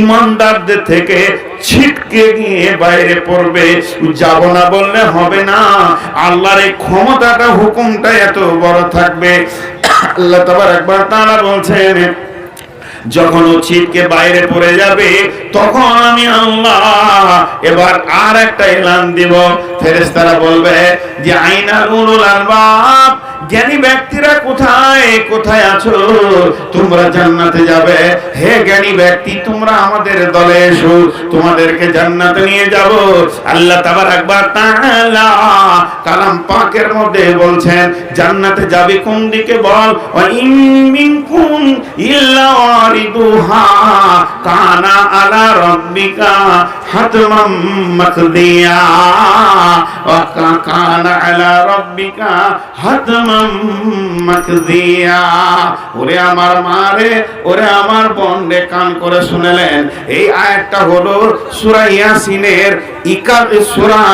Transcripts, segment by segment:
ইমানদারদের থেকে ছিটকে গিয়ে বাইরে পড়বে। যাব না বললে হবে না। আল্লাহর এই ক্ষমতাটা, হুকুমটা এত বড় থাকবে। আল্লাহ তাবার একবার তারা বলছেন, যখন ও ছিটকে বাইরে পড়ে যাবে, তখন আমি আল্লাহ এবার আর একটা এলান দিব। ফেরেশতারা বলবে যে আইনাল উলুল আলবাব, জ্ঞানী ব্যক্তিরা কোথায় কোথায় আছো? তোমরা জান্নাতে যাবে। হে জ্ঞানী ব্যক্তি, তোমরা আমাদের দলে এসো। তোমাদেরকে জান্নাতে নিয়ে যাব। আল্লাহ তাবার একবার তাআলা কালাম পাকের মধ্যে বলছেন, জান্নাতে যাবে কোন দিকে বল? কানা আলা হাতমাম কানা আলা হাতমাম ওরে আমার মারে ওরে আমার বন্ডে কান করে শুনেলেন। এই আয়াতটা হলো সূরা ইয়াসিনের ইকাত সূরা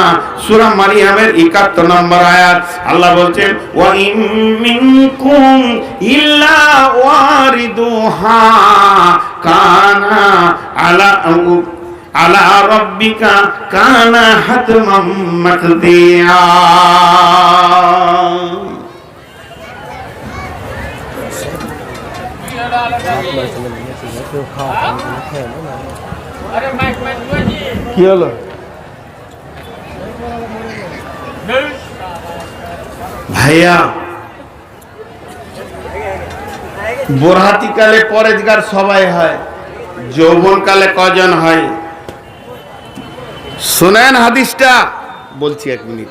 সূরা মারিয়ামের 71 নম্বর আয়াত। আল্লাহ বলছেন ওয়া ইন মিনকুম ইল্লা ওয়ারিদুহা কানা আলা আলা রাব্বিকা কানা হাতমাম মাকদিয়া। কি হলো? ভাইয়া বোরহাতি কালে পরেজগার সবাই হয় যৌবন কালে কজন হয়? শুনেন হাদিসটা, বলছি এক মিনিট।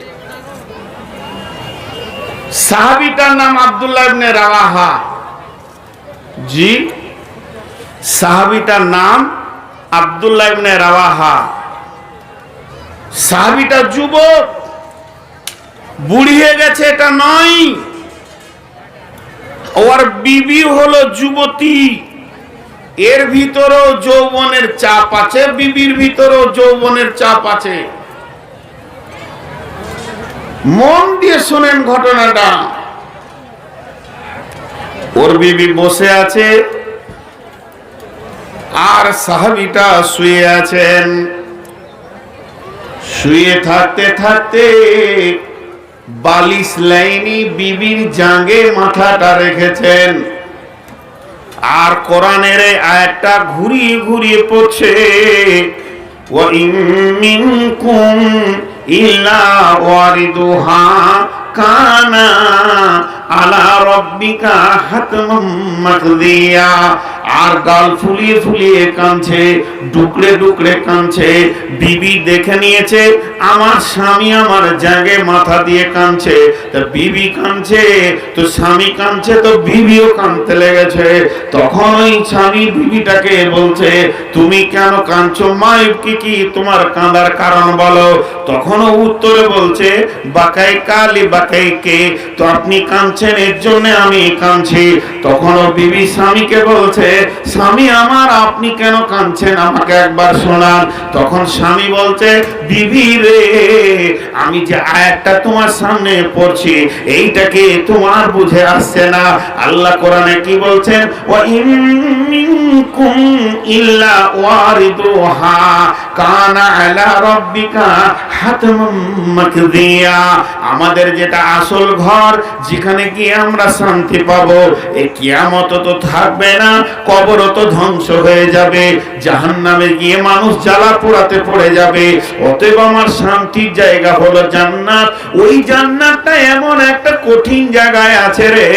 সাহাবিটার নাম আব্দুল্লাহ ইবনে রাওয়াহা। জি, সাহাবিটার নাম আব্দুল্লাহ ইবনে রাওয়াহা। সাহাবিটা যুবক বুড়িয়ে গেছে এটা নয়। ওর বিবি হলো যুবতী। এর ভিতরেও যৌবনের চাপ আছে, বিবির ভিতরেও যৌবনের চাপ আছে। মন দিয়ে শোনেন ঘটনাটা। ওর বিবি বসে আছে, আর সাহাবিটা শুয়ে আছেন। শুয়ে থাকতে থাকতে বালিশ লাইনি বিবির জাঙ্গে মাথাটা রেখেছেন। আর কোরআনের আয়াতটা ঘুরিয়ে ঘুরিয়ে পড়ছে মিনকুম ইল্লা ওয়ারিদুহা কানা আলা রব্বিকা হাতমাম মাকদিয়া। আর গাল ফুলিয়ে ফুলিয়ে কাঁদছে, ডুকরে ডুকরে কাঁদছে, বিবি দেখে নিয়েছে, আমার স্বামী আমার জাগে মাথা দিয়ে কাঁদছে, তা বিবি কাঁদছে, তো স্বামী কাঁদছে, তো বিবিও কাঁদতে লেগেছে। তখন ওই স্বামী বিবিটাকে বলছে, তুমি কেন কাঁদছো? মাইব কি কি তোমার কাঁদার কারণ বলো? তখনও উত্তরে বলছে, বাকাই কালি, বাকাই কে? তো আপনি কাঁদছেন, এর জন্য আমি কাঁদছি। তখনও বিবি স্বামীকে বলছে স্বামী আমার, আপনি কেন কাঁদছেন? আমাকে একবার শোনান। তখন স্বামী বলছে বিবি রে, আমি যে আয়াতটা তোমার সামনে পড়ছি এইটাকে তোমার বুঝে আসছে না? আল্লাহ কোরআনে কি বলছেন? ওয়া ইন মিনকুম ইল্লা ওয়ারিদুহা। আমাদের যেটা আসল ঘর, যেখানে গিয়ে আমরা শান্তি পাবো এই কিয়ামত তো থাকবে না, কবর তো ধ্বংস হয়ে যাবে, জাহান্নামে গিয়ে মানুষ জ্বালা পোড়াতে পড়ে যাবে। অতএব আমার শান্তির জায়গা হলো জান্নাত। ওই জান্নাতটা এমন একটা কঠিন জায়গায় আছে রে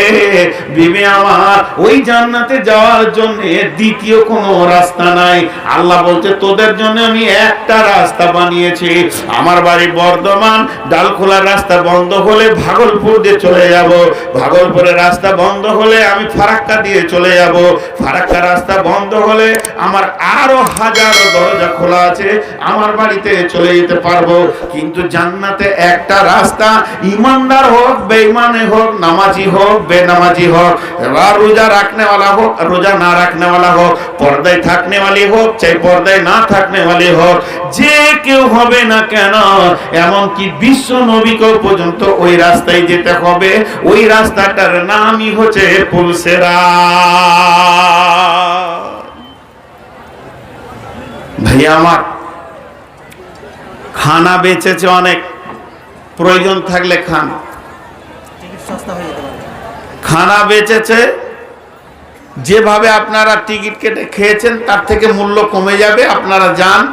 বিবে আমার। ওই জান্নাতে যাওয়ার জন্য দ্বিতীয় কোনো রাস্তা নাই। আল্লাহ বলছে, তোদের জন্য আমি একটা রাস্তা বানিয়েছি। আমার বাড়ি বর্ধমান ডালখোলা রাস্তা বন্ধ হলে ভাগলপুর দিয়ে চলে যাব। ভাগলপুরের রাস্তা বন্ধ হলে আমি ফারাক্কা দিয়ে চলে যাব। ফারাক্কা রাস্তা বন্ধ হলে আমার আরও হাজার দরজা খোলা আছে। আমার বাড়িতে চলে যেতে পারব। কিন্তু জান্নাতে একটা রাস্তা ইমানদার হোক, বেঈমানে হোক, নামাজি হোক, বেনামাজি হোক, এবার রোজা রাখনে হোক, রোজা না রাখনে হোক, পর্দায় থাকনে হোক, চাই পর্দায় না থাকনে হোক। যে কেউ হবে না কেন? এমনকি বিশ্ব নবীকেও পর্যন্ত ওই রাস্তায় যেতে হবে। ওই রাস্তাটার নামই হচ্ছে পুলসেরা। ভাইয়া আমার খানা বেচেছে অনেক। প্রয়োজন থাকলে খান। খানা বেচেছে। যেভাবে আপনারা টিকিট কেটে খেয়েছেন তার থেকে মূল্য কমে যাবে আপনারা যান।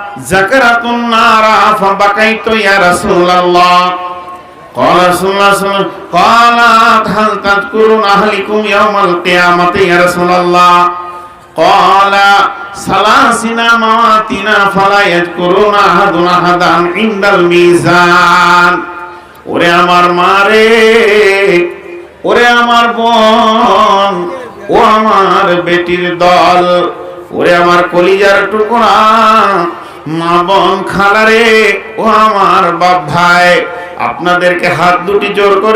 ذكرت النار فبكيت يا رسول الله قال رسول الله صلى الله عليه وسلم قالت هل تذكرون أهلكم يوم القيامة يا رسول الله قال سلاسنا مواتنا فلا يذكرون أحدنا أحدا عند الميزان ওরে আমার মারে ওরে আমার বোন ও আমার বেটির দল ওরে আমার কলিজার টুকরা মা বোন খালারে ও আমার বাপ ভাই আপনাদেরকে হাত দুটি জোর করে